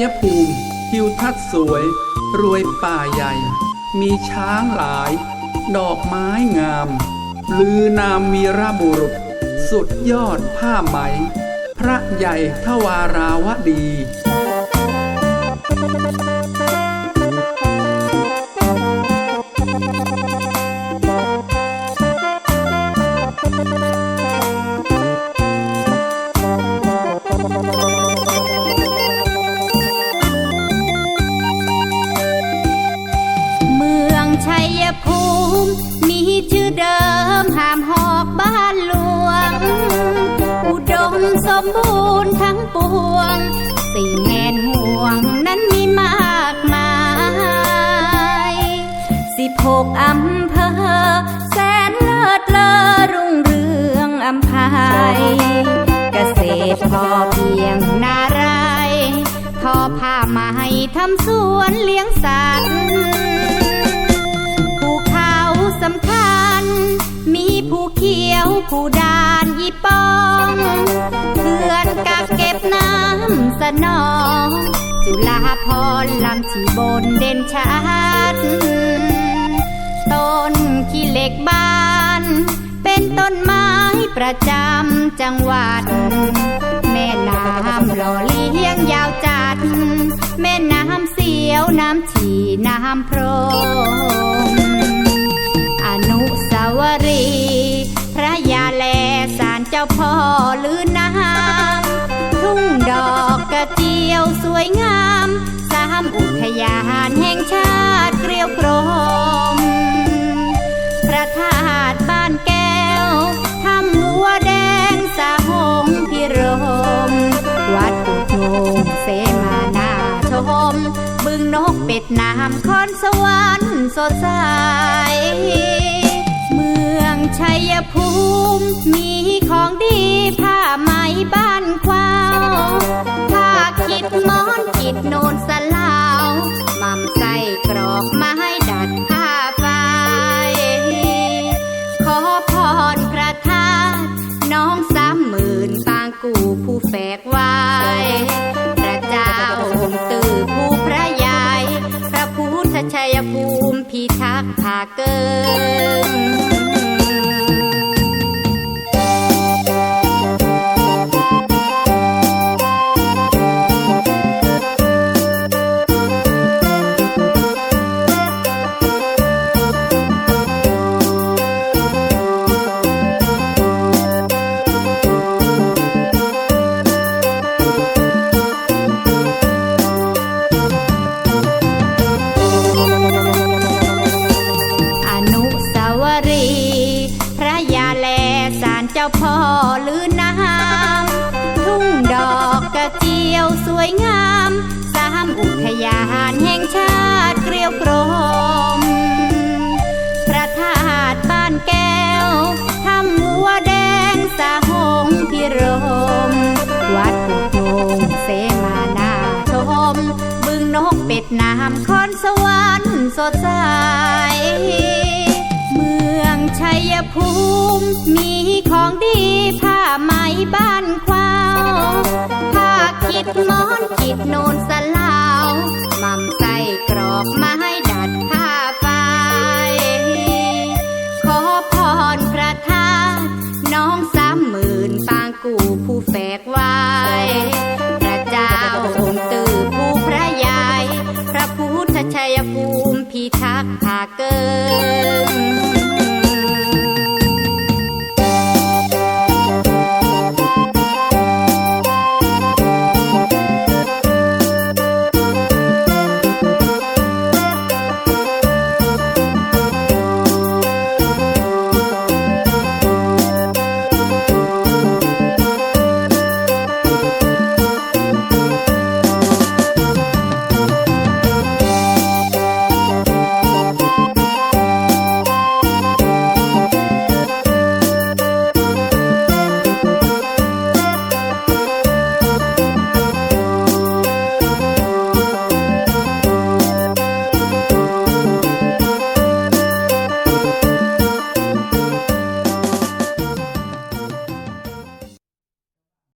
ยภูมิทิวทัศน์สวย รวยป่าใหญ่ มีช้างหลาย ดอกไม้งาม ลือนามวีรบุรุษ สุดยอดผ้าไหม พระใหญ่ทวาราวดี หกอำเภอ แสนเลิศเลอรุ่งเรืองอำไพยเกษตรพอเพียงนารายทอผ้าไหมทำสวนเลี้ยงสัตว์ภูเขาสำคัญ มีภูเขียวภูดานยี่ปองเขื่อนกักเก็บน้ำสนองจุฬาพรลำชีบนเด่นชัด ต้นขี้เหล็กบาน เป็นต้นไม้ประจำจังหวัด แม่น้ำหล่อเลี้ยงยาวจัด แม่น้ำเสียวน้ำฉีน้ำโพรงอนุสาวรีย์พระยาแลสารเจ้าพ่อลือน้ำทุ่งดอกกระเจียวสวยงาม สามอุทยานแห่งชาติ เป็ดน้ำคอนสวรรค์สดใส เมืองชัยภูมิมีของดีผ้าไหมบ้านควาวผ้าคิดมอนคิดโนนสลาวมั่มไส้กรอกไม้ดัดผ้าฝ้ายขอพรพระธาตุน้องสามหมื่นปางกูผู้แฝกว้พ ชัยภูมิพิทักษ์ผาเกิน จ้าพ่อลือน้ำทุ่งดอกกระเจียวสวยงาม สามอุทยานแห่งชาติเกลียวกรม พระธาตุบ้านแก้วทำหัวแดงสาหงพิรม วัดอุโมงเสมานาชม บึงนกเป็ดน้ำคอนสวรรค์สดใส ชัยภูมิมีของดีผ้าไหมบ้านควาวผ้าคิดมอนคิดโนนสลาวมั่มไส้กรอกไม้ดัดผ้าฝ้ายขอพรพระธาตุน้องสามหมื่นปางกูผู้แฝกไว้พระเจ้าองค์ตื่อผู้พระยาย พระพุทธชัยภูมิพิทักษ์ผาเกิง